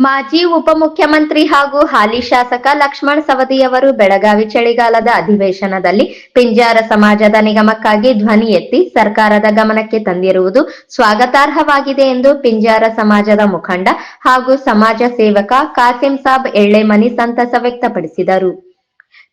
ಮಾಜಿ ಉಪಮುಖ್ಯಮಂತ್ರಿ ಹಾಗೂ ಹಾಲಿ ಶಾಸಕ ಲಕ್ಷ್ಮಣ್ ಸವದಿಯವರು ಬೆಳಗಾವಿ ಚಳಿಗಾಲದ ಅಧಿವೇಶನದಲ್ಲಿ ಪಿಂಜಾರ ಸಮಾಜದ ನಿಗಮಕ್ಕಾಗಿ ಧ್ವನಿ ಎತ್ತಿ ಸರ್ಕಾರದ ಗಮನಕ್ಕೆ ತಂದಿರುವುದು ಸ್ವಾಗತಾರ್ಹವಾಗಿದೆ ಎಂದು ಪಿಂಜಾರ ಸಮಾಜದ ಮುಖಂಡ ಹಾಗೂ ಸಮಾಜ ಸೇವಕ ಕಾಸಿಂ ಸಾಬ್ ಎಳ್ಳೆಮನಿ ಸಂತಸ ವ್ಯಕ್ತಪಡಿಸಿದರು.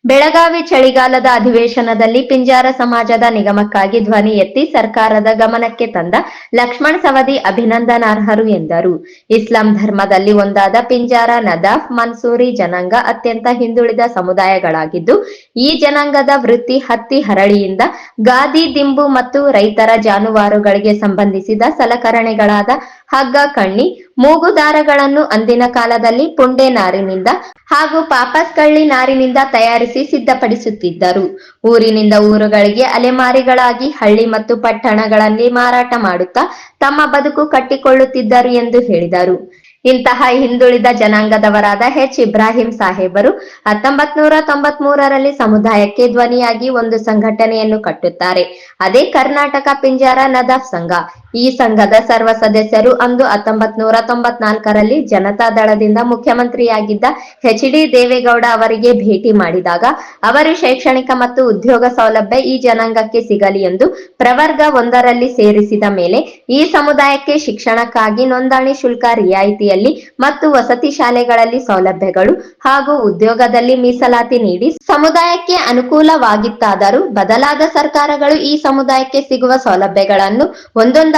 ಬೆಳಗಾವಿ ಚಳಿಗಾಲದ ಅಧಿವೇಶನದಲ್ಲಿ ಪಿಂಜಾರ ಸಮಾಜದ ನಿಗಮಕ್ಕಾಗಿ ಧ್ವನಿ ಎತ್ತಿ ಸರ್ಕಾರದ ಗಮನಕ್ಕೆ ತಂದ ಲಕ್ಷ್ಮಣ್ ಸವದಿ ಅಭಿನಂದನಾರ್ಹರು ಎಂದರು. ಇಸ್ಲಾಂ ಧರ್ಮದಲ್ಲಿ ಒಂದಾದ ಪಿಂಜಾರ, ನದಾಫ್, ಮನ್ಸೂರಿ ಜನಾಂಗ ಅತ್ಯಂತ ಹಿಂದುಳಿದ ಸಮುದಾಯಗಳಾಗಿದ್ದು, ಈ ಜನಾಂಗದ ವೃತ್ತಿ ಹತ್ತಿ ಹರಳಿಯಿಂದ ಗಾದಿ, ದಿಂಬು ಮತ್ತು ರೈತರ ಜಾನುವಾರುಗಳಿಗೆ ಸಂಬಂಧಿಸಿದ ಸಲಕರಣೆಗಳಾದ ಹಗ್ಗ, ಕಣ್ಣಿ ಮೂಗು ದಾರಗಳನ್ನು ಅಂದಿನ ಕಾಲದಲ್ಲಿ ಪುಂಡೆ ನಾರಿನಿಂದ ಹಾಗೂ ಪಾಪಸ್ ಕಳ್ಳಿ ನಾರಿನಿಂದ ತಯಾರಿಸಿ ಸಿದ್ಧಪಡಿಸುತ್ತಿದ್ದರು. ಊರಿನಿಂದ ಊರುಗಳಿಗೆ ಅಲೆಮಾರಿಗಳಾಗಿ ಹಳ್ಳಿ ಮತ್ತು ಪಟ್ಟಣಗಳಲ್ಲಿ ಮಾರಾಟ ಮಾಡುತ್ತಾ ತಮ್ಮ ಬದುಕು ಕಟ್ಟಿಕೊಳ್ಳುತ್ತಿದ್ದರು ಎಂದು ಹೇಳಿದರು. ಇಂತಹ ಹಿಂದುಳಿದ ಜನಾಂಗದವರಾದ ಎಚ್ ಇಬ್ರಾಹಿಂ ಸಾಹೇಬರು ಹತ್ತೊಂಬತ್ ನೂರ ತೊಂಬತ್ ಮೂರರಲ್ಲಿ ಸಮುದಾಯಕ್ಕೆ ಧ್ವನಿಯಾಗಿ ಒಂದು ಸಂಘಟನೆಯನ್ನು ಕಟ್ಟುತ್ತಾರೆ. ಅದೇ ಕರ್ನಾಟಕ ಪಿಂಜಾರ ನದಾಫ್ ಸಂಘ. ಈ ಸಂಘದ ಸರ್ವ ಸದಸ್ಯರು ಅಂದು ಹತ್ತೊಂಬತ್ ನೂರ ತೊಂಬತ್ನಾಲ್ಕರಲ್ಲಿ ಜನತಾ ದಳದಿಂದ ಮುಖ್ಯಮಂತ್ರಿಯಾಗಿದ್ದ ಎಚ್ ಡಿ ದೇವೇಗೌಡ ಅವರಿಗೆ ಭೇಟಿ ಮಾಡಿದಾಗ, ಅವರು ಶೈಕ್ಷಣಿಕ ಮತ್ತು ಉದ್ಯೋಗ ಸೌಲಭ್ಯ ಈ ಜನಾಂಗಕ್ಕೆ ಸಿಗಲಿ ಎಂದು ಪ್ರವರ್ಗ ಒಂದರಲ್ಲಿ ಸೇರಿಸಿದ ಮೇಲೆ ಈ ಸಮುದಾಯಕ್ಕೆ ಶಿಕ್ಷಣಕ್ಕಾಗಿ ನೋಂದಣಿ ಶುಲ್ಕ ರಿಯಾಯಿತಿಯಲ್ಲಿ ಮತ್ತು ವಸತಿ ಶಾಲೆಗಳಲ್ಲಿ ಸೌಲಭ್ಯಗಳು ಹಾಗೂ ಉದ್ಯೋಗದಲ್ಲಿ ಮೀಸಲಾತಿ ನೀಡಿ ಸಮುದಾಯಕ್ಕೆ ಅನುಕೂಲವಾಗಿತ್ತಾದರೂ ಬದಲಾದ ಸರ್ಕಾರಗಳು ಈ ಸಮುದಾಯಕ್ಕೆ ಸಿಗುವ ಸೌಲಭ್ಯಗಳನ್ನು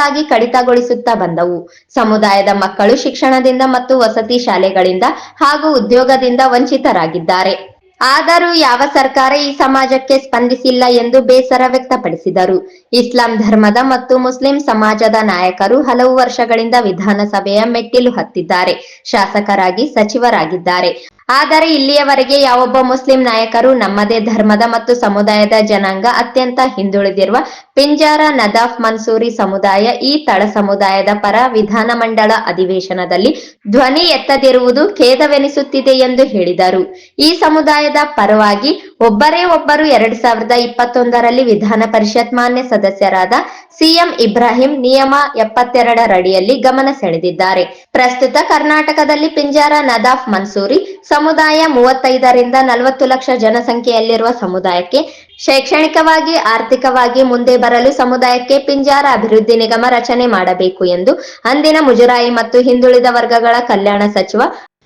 ಒಂದೊಂದಾಗಿ ಕಡಿತಗೊಳಿಸುತ್ತಾ ಬಂದವು. ಸಮುದಾಯದ ಮಕ್ಕಳು ಶಿಕ್ಷಣದಿಂದ ಮತ್ತು ವಸತಿ ಶಾಲೆಗಳಿಂದ ಹಾಗೂ ಉದ್ಯೋಗದಿಂದ ವಂಚಿತರಾಗಿದ್ದಾರೆ. ಆದರೂ ಯಾವ ಸರ್ಕಾರ ಈ ಸಮಾಜಕ್ಕೆ ಸ್ಪಂದಿಸಿಲ್ಲ ಎಂದು ಬೇಸರ ವ್ಯಕ್ತಪಡಿಸಿದರು. ಇಸ್ಲಾಂ ಧರ್ಮದ ಮತ್ತು ಮುಸ್ಲಿಂ ಸಮಾಜದ ನಾಯಕರು ಹಲವು ವರ್ಷಗಳಿಂದ ವಿಧಾನಸಭೆಯ ಮೆಟ್ಟಿಲು ಹತ್ತಿದ್ದಾರೆ. ಶಾಸಕರಾಗಿ ಸಚಿವರಾಗಿದ್ದಾರೆ. ಆದರೆ ಇಲ್ಲಿಯವರೆಗೆ ಯಾವೊಬ್ಬ ಮುಸ್ಲಿಂ ನಾಯಕರು ನಮ್ಮದೇ ಧರ್ಮದ ಮತ್ತು ಸಮುದಾಯದ ಜನಾಂಗ ಅತ್ಯಂತ ಹಿಂದುಳಿದಿರುವ ಪಿಂಜಾರ ನದಾಫ್ ಮನ್ಸೂರಿ ಸಮುದಾಯ ಈ ತಳ ಸಮುದಾಯದ ಪರ ವಿಧಾನಮಂಡಲ ಅಧಿವೇಶನದಲ್ಲಿ ಧ್ವನಿ ಎತ್ತದಿರುವುದು ಖೇದವೆನಿಸುತ್ತಿದೆ ಎಂದು ಹೇಳಿದರು. ಈ ಸಮುದಾಯದ ಪರವಾಗಿ ಒಬ್ಬರೇ ಒಬ್ಬರು ಎರಡ್ ಸಾವಿರದ ಇಪ್ಪತ್ತೊಂದರಲ್ಲಿ ವಿಧಾನ ಪರಿಷತ್ ಮಾನ್ಯ ಸದಸ್ಯರಾದ ಸಿಎಂ ಇಬ್ರಾಹಿಂ ನಿಯಮ ಎಪ್ಪತ್ತೆರಡರಡಿಯಲ್ಲಿ ಗಮನ ಸೆಳೆದಿದ್ದಾರೆ. ಪ್ರಸ್ತುತ ಕರ್ನಾಟಕದಲ್ಲಿ ಪಿಂಜಾರ ನದಾಫ್ ಮನ್ಸೂರಿ ಸಮುದಾಯ ಮೂವತ್ತೈದರಿಂದ ನಲವತ್ತು ಲಕ್ಷ ಜನಸಂಖ್ಯೆಯಲ್ಲಿರುವ ಸಮುದಾಯಕ್ಕೆ ಶೈಕ್ಷಣಿಕವಾಗಿ, ಆರ್ಥಿಕವಾಗಿ ಮುಂದೆ ಬರಲು ಸಮುದಾಯಕ್ಕೆ ಪಿಂಜಾರ ಅಭಿವೃದ್ಧಿ ನಿಗಮ ರಚನೆ ಮಾಡಬೇಕು ಎಂದು ಅಂದಿನ ಮುಜರಾಯಿ ಮತ್ತು ಹಿಂದುಳಿದ ವರ್ಗಗಳ ಕಲ್ಯಾಣ ಸಚಿವ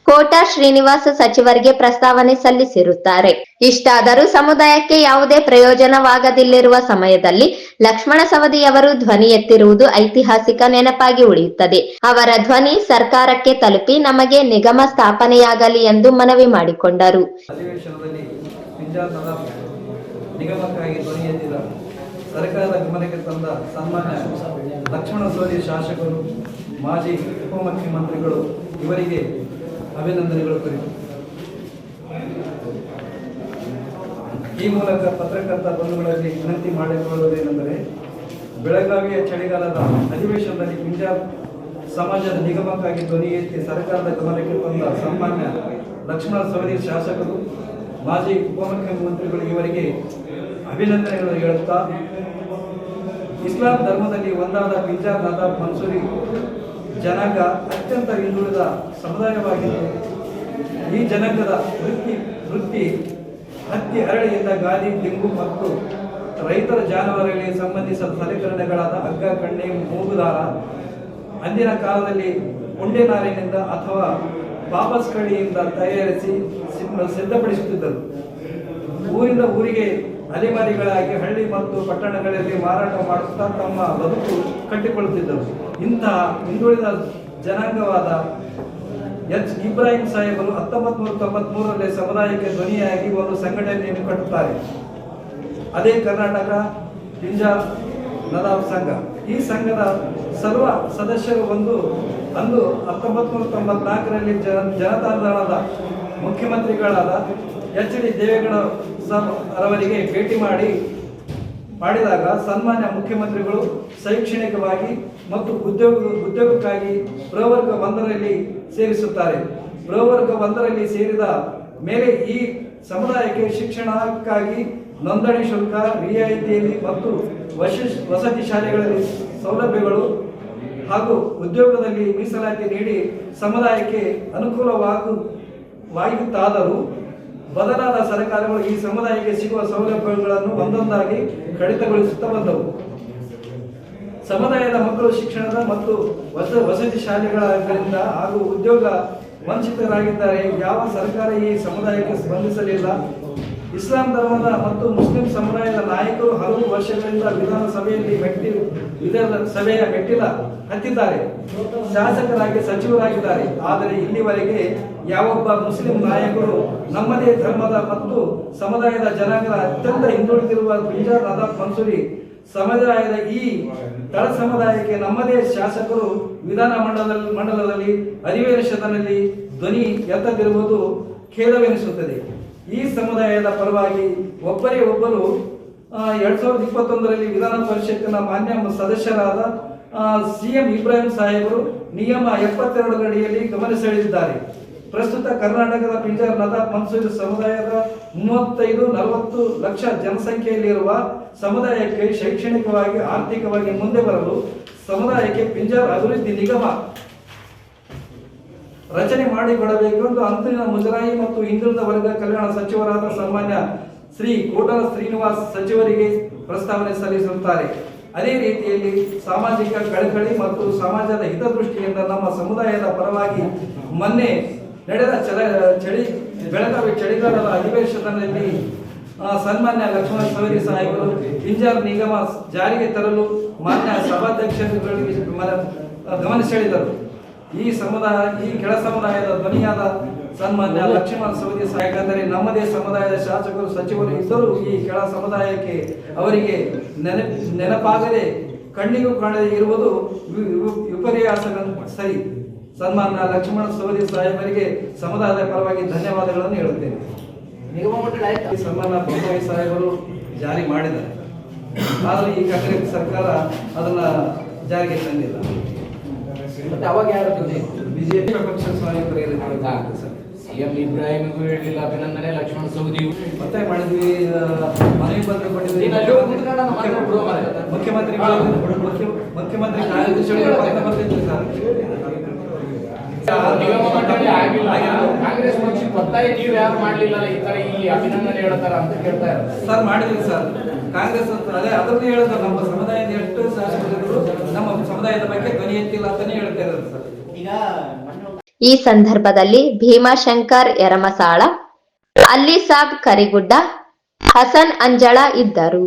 ಕೋಟಾ ಶ್ರೀನಿವಾಸ ಸಚಿವರಿಗೆ ಪ್ರಸ್ತಾವನೆ ಸಲ್ಲಿಸಿರುತ್ತಾರೆ. ಇಷ್ಟಾದರೂ ಸಮುದಾಯಕ್ಕೆ ಯಾವುದೇ ಪ್ರಯೋಜನವಾಗದಿಲ್ಲಿರುವ ಸಮಯದಲ್ಲಿ ಲಕ್ಷ್ಮಣ ಸವದಿಯವರು ಧ್ವನಿ ಎತ್ತಿರುವುದು ಐತಿಹಾಸಿಕ ನೆನಪಾಗಿ ಉಳಿಯುತ್ತದೆ. ಅವರ ಧ್ವನಿ ಸರ್ಕಾರಕ್ಕೆ ತಲುಪಿ ನಮಗೆ ನಿಗಮ ಸ್ಥಾಪನೆಯಾಗಲಿ ಎಂದು ಮನವಿ ಮಾಡಿಕೊಂಡರು. ಲಕ್ಷ್ಮಣ ಸವದಿ ಶಾಸಕರು, ಮಾಜಿ ಉಪಮುಖ್ಯಮಂತ್ರಿಗಳು ಇವರಿಗೆ ಅಭಿನಂದನೆಗಳು ಕುರಿತು ಈ ಮೂಲಕ ಪತ್ರಕರ್ತ ಬಂಧುಗಳಲ್ಲಿ ವಿನಂತಿ ಮಾಡಿಕೊಳ್ಳುವುದೇನೆಂದರೆ ಬೆಳಗಾವಿಯ ಚಳಿಗಾಲದ ಅಧಿವೇಶನದಲ್ಲಿ ಪಂಜಾಬ್ ಸಮಾಜದ ನಿಗಮಕ್ಕಾಗಿ ಧ್ವನಿ ಎತ್ತಿ ಸರ್ಕಾರದ ಗಮನಕ್ಕೆ ಬಂದ ಸಾಮಾನ್ಯ ಲಕ್ಷ್ಮಣ ಸವದಿ ಶಾಸಕರು, ಮಾಜಿ ಉಪಮುಖ್ಯಮಂತ್ರಿಗಳು ಇವರಿಗೆ ಅಭಿನಂದನೆಗಳು ಹೇಳುತ್ತಾ, ಇಸ್ಲಾಂ ಧರ್ಮದಲ್ಲಿ ಒಂದಾದ ಪಿಂಜಾಬ್ ನದಾಬ್ ಮನ್ಸೂರಿ ಜನಾಂಗ ಅತ್ಯಂತ ಹಿಂದುಳಿದ ಸಮುದಾಯವಾಗಿದ್ದು ಈ ಜನಾಂಗದ ವೃತ್ತಿ ವೃತ್ತಿ ಹತ್ತಿ ಹರಳಿಯಿಂದ ಗಾದಿ ತೆಂಗು ಮತ್ತು ರೈತರ ಜಾನುವಾರುಗಳಿಗೆ ಸಂಬಂಧಿಸಿದ ಸಲಕರಣೆಗಳಾದ ಹಗ್ಗ, ಕಣ್ಣೆ, ಮೂಗುದಾರ ಅಂದಿನ ಕಾಲದಲ್ಲಿ ನಾರಿನಿಂದ ಅಥವಾ ವಾಪಸ್ ಕಳಿಯಿಂದ ತಯಾರಿಸಿ ಸಿದ್ಧ- ಸಿದ್ಧಪಡಿಸುತ್ತಿದ್ದರು. ಊರಿಂದ ಊರಿಗೆ ಅಲೆಮಾರಿಗಳಾಗಿ ಹಳ್ಳಿ ಮತ್ತು ಪಟ್ಟಣಗಳಲ್ಲಿ ಮಾರಾಟ ಮಾಡುತ್ತಾ ತಮ್ಮ ಬದುಕು ಕಟ್ಟಿಕೊಳ್ಳುತ್ತಿದ್ದರು. ಇಂತಹ ಹಿಂದುಳಿದ ಜನಾಂಗವಾದ ಎಚ್ ಇಬ್ರಾಹಿಂ ಸಾಹೇಬರು ಹತ್ತೊಂಬತ್ತು ನೂರ ತೊಂಬತ್ಮೂರರಲ್ಲಿ ಸಮುದಾಯಕ್ಕೆ ಧ್ವನಿಯಾಗಿ ಒಂದು ಸಂಘಟನೆಯನ್ನು ಕಟ್ಟುತ್ತಾರೆ. ಅದೇ ಕರ್ನಾಟಕ ಪಿಂಜಾ ನದಾಬ್ ಸಂಘ. ಈ ಸಂಘದ ಸರ್ವ ಸದಸ್ಯರು ಒಂದು ಅಂದು ಹತ್ತೊಂಬತ್ತು ನೂರ ತೊಂಬತ್ನಾಲ್ಕರಲ್ಲಿ ಜನ ಜನತಾದಳದ ಮುಖ್ಯಮಂತ್ರಿಗಳಾದ ಎಚ್ ಡಿ ದೇವೇಗೌಡ ಸಾಬ್ ಅವರಿಗೆ ಭೇಟಿ ಮಾಡಿ, ಮಾಡಿದಾಗ ಸನ್ಮಾನ್ಯ ಮುಖ್ಯಮಂತ್ರಿಗಳು ಶೈಕ್ಷಣಿಕವಾಗಿ ಮತ್ತು ಉದ್ಯೋಗ, ಉದ್ಯೋಗಕ್ಕಾಗಿ ಪ್ರವರ್ಗ ಒಂದರಲ್ಲಿ ಸೇರಿಸುತ್ತಾರೆ. ಪ್ರವರ್ಗ ಒಂದರಲ್ಲಿ ಸೇರಿದ ಮೇಲೆ ಈ ಸಮುದಾಯಕ್ಕೆ ಶಿಕ್ಷಣಕ್ಕಾಗಿ ನೋಂದಣಿ ಶುಲ್ಕ, ರಿಯಾಯಿತಿಯಲ್ಲಿ ಮತ್ತು ವಶ, ವಸತಿ ಶಾಲೆಗಳಲ್ಲಿ ಸೌಲಭ್ಯಗಳು ಹಾಗೂ ಉದ್ಯೋಗದಲ್ಲಿ ಮೀಸಲಾತಿ ನೀಡಿ ಸಮುದಾಯಕ್ಕೆ ಅನುಕೂಲವಾಗು ವಾಗಿತ್ತಾದರೂ ಬದಲಾದ ಸರ್ಕಾರಗಳು ಈ ಸಮುದಾಯಕ್ಕೆ ಸಿಗುವ ಸೌಲಭ್ಯಗಳನ್ನು ಒಂದೊಂದಾಗಿ ಕಡಿತಗೊಳಿಸುತ್ತಾ ಬಂದವು. ಸಮುದಾಯದ ಮಕ್ಕಳು ಶಿಕ್ಷಣದ ಮತ್ತು ವಸ ವಸತಿ ಶಾಲೆಗಳಿಂದ ಹಾಗೂ ಉದ್ಯೋಗ ವಂಚಿತರಾಗಿದ್ದಾರೆ. ಯಾವ ಸರ್ಕಾರ ಈ ಸಮುದಾಯಕ್ಕೆ ಸ್ಪಂದಿಸಲಿಲ್ಲ? ಇಸ್ಲಾಂ ಧರ್ಮದ ಮತ್ತು ಮುಸ್ಲಿಂ ಸಮುದಾಯದ ನಾಯಕರು ಹಲವು ವರ್ಷಗಳಿಂದ ವಿಧಾನಸಭೆಯಲ್ಲಿ ಮೆಟ್ಟಿ ವಿಧಾನಸಭೆಯ ಮೆಟ್ಟಿಲ ಹತ್ತಿದ್ದಾರೆ. ಶಾಸಕರಾಗಿ ಸಚಿವರಾಗಿದ್ದಾರೆ. ಆದರೆ ಇಲ್ಲಿವರೆಗೆ ಯಾವೊಬ್ಬ ಮುಸ್ಲಿಂ ನಾಯಕರು ನಮ್ಮದೇ ಧರ್ಮದ ಮತ್ತು ಸಮುದಾಯದ ಜನಾಂಗದ ಅತ್ಯಂತ ಹಿಂದುಳಿದಿರುವ ಬಿಂಜಾರ್ ನದಾಫ್ ಮನ್ಸೂರಿ ಸಮುದಾಯದ ಈ ತಳ ಸಮುದಾಯಕ್ಕೆ ನಮ್ಮದೇ ಶಾಸಕರು ವಿಧಾನ ಮಂಡಲದಲ್ಲಿ ಮಂಡಲದಲ್ಲಿ, ಅಧಿವೇಶನದಲ್ಲಿ ಧ್ವನಿ ಎತ್ತದಿರುವುದು ಖೇದವೆನಿಸುತ್ತದೆ. ಈ ಸಮುದಾಯದ ಪರವಾಗಿ ಒಬ್ಬರೇ ಒಬ್ಬರು ಎರಡ್ ಸಾವಿರದ ಇಪ್ಪತ್ತೊಂದರಲ್ಲಿ ವಿಧಾನ ಪರಿಷತ್ತಿನ ಮಾನ್ಯ ಸದಸ್ಯರಾದ ಸಿಎಂ ಇಬ್ರಾಹಿಂ ಸಾಹೇಬರು ನಿಯಮ ಎಪ್ಪತ್ತೆರಡರಡಿಯಲ್ಲಿ ಗಮನ ಸೆಳೆದಿದ್ದಾರೆ. ಪ್ರಸ್ತುತ ಕರ್ನಾಟಕದ ಪಿಂಜರ್ ನದ ಮನ್ಸೂರಿ ಸಮುದಾಯದ ಮೂವತ್ತೈದು ನಲವತ್ತು ಲಕ್ಷ ಜನಸಂಖ್ಯೆಯಲ್ಲಿರುವ ಸಮುದಾಯಕ್ಕೆ ಶೈಕ್ಷಣಿಕವಾಗಿ, ಆರ್ಥಿಕವಾಗಿ ಮುಂದೆ ಬರಲು ಸಮುದಾಯಕ್ಕೆ ಪಿಂಜಾರ್ ಅಭಿವೃದ್ಧಿ ನಿಗಮ ರಚನೆ ಮಾಡಿಕೊಡಬೇಕು ಎಂದು ಅಂತಿಮ ಮುಜರಾಯಿ ಮತ್ತು ಹಿಂದುಳಿದ ವರ್ಗ ಕಲ್ಯಾಣ ಸಚಿವರಾದ ಸಾಮಾನ್ಯ ಶ್ರೀ ಕೋಟಲ ಶ್ರೀನಿವಾಸ್ ಸಚಿವರಿಗೆ ಪ್ರಸ್ತಾವನೆ ಸಲ್ಲಿಸುತ್ತಾರೆ. ಅದೇ ರೀತಿಯಲ್ಲಿ ಸಾಮಾಜಿಕ ಕಳಕಳಿ ಮತ್ತು ಸಮಾಜದ ಹಿತದೃಷ್ಟಿಯಿಂದ ನಮ್ಮ ಸಮುದಾಯದ ಪರವಾಗಿ ಮೊನ್ನೆ ನಡೆದ ಚಳ, ಚಳಿ, ಬೆಳಗಾವಿ ಚಳಿಗಾಲದ ಅಧಿವೇಶನದಲ್ಲಿ ಸನ್ಮಾನ್ಯ ಲಕ್ಷ್ಮಣ ಸವರಿ ಸಾಹೇಬರು, ಹಿಂಜಾರ್ ನಿಗಮ ಜಾರಿಗೆ ತರಲು ಮಾನ್ಯ ಸಭಾಧ್ಯಕ್ಷರುಗಳಿಗೆ ಮನ- ಗಮನ ಸೆಳೆದರು. ಈ ಸಮುದಾಯ, ಈ ಕೆಳ ಸಮುದಾಯದ ಧ್ವನಿಯಾದ ಸನ್ಮಾನ್ಯ ಲಕ್ಷ್ಮಣ ಸವದಿ ಯಾಕಂದರೆ ನಮ್ಮದೇ ಸಮುದಾಯದ ಶಾಸಕರು, ಸಚಿವರು ಇದ್ದರು ಈ ಕೆಳ ಸಮುದಾಯಕ್ಕೆ ಅವರಿಗೆ ನೆನಪು, ನೆನಪಾಗದೆ ಕಣ್ಣಿಗೂ ಕಾಣದೇ ಇರುವುದು ವಿ- ವಿ- ವಿಪರ್ಯಾಸ ಸರಿ. ಸನ್ಮಾನ್ಯ ಲಕ್ಷ್ಮಣ ಸವದಿ ಸಾಹೇಬರಿಗೆ ಸಮುದಾಯದ ಪರವಾಗಿ ಧನ್ಯವಾದಗಳನ್ನು ಹೇಳುತ್ತೇನೆ. ನಿಗಮ ಮಂಡಳಿ ಆಯ್ತಾ? ಈ ಸನ್ಮಾನ ಬೊಮ್ಮಾಯಿ ಸಾಹೇಬರು ಜಾರಿ ಮಾಡಿದ್ದಾರೆ. ಆದರೆ ಈ ಕಾಂಗ್ರೆಸ್ ಸರ್ಕಾರ ಅದನ್ನ ಜಾರಿಗೆ ತಂದಿಲ್ಲ. ಮತ್ತೆ ಅವಾಗ ಯಾರು ಬಿಜೆಪಿ ಪಕ್ಷ ಸಾಹೇಬರಿಗೆ ಸರ್ ಸಿಎಂ ಇಬ್ರಾಹಿಮಿಗೂ ಹೇಳಲಿಲ್ಲ ಅಭಿನಂದನೆ ಲಕ್ಷ್ಮಣ ಸೌದಿ ಮತ್ತೆ ಮಾಡಿದ್ವಿ ಮನವಿ ಪತ್ರ ಕೊಟ್ಟಿದ್ವಿ. ಮುಖ್ಯಮಂತ್ರಿ ಮುಖ್ಯಮಂತ್ರಿ ಕಾರ್ಯದರ್ಶಿ ನಿಗಮ ಮಂಡಳಿ ಆಗಿಲ್ಲ. ಕಾಂಗ್ರೆಸ್ ಒತ್ತಾಯ ನೀವು ಯಾರು ಮಾಡ್ಲಿಲ್ಲ ಈ ತರ ಇಲ್ಲಿ ಅಭಿನಂದನೆ ಹೇಳ್ತಾರ ಅಂತ ಕೇಳ್ತಾ ಇದ್ದಾರೆ ಸರ್ ಮಾಡಿದ್ರಿ ಸರ್. ಕಾಂಗ್ರೆಸ್ ಅದೇ ಅದನ್ನೇ ಹೇಳೋದು ನಮ್ಮ ಸಮುದಾಯದ ಎಷ್ಟು ಶಾಸಕರು ನಮ್ಮ ಸಮುದಾಯದ ಬಗ್ಗೆ ಧ್ವನಿ ಎತ್ತಿಲ್ಲ ಅಂತಾನೆ ಹೇಳ್ತಾ ಇರೋದು ಸರ್. ಈ ಸಂದರ್ಭದಲ್ಲಿ ಭೀಮಾಶಂಕರ್ ಯರಮಸಾಳ ಅಲ್ಲಿಸಾಬ್ ಕರಿಗುಡ್ಡ ಹಸನ್ ಅಂಜಳ ಇದ್ದರು.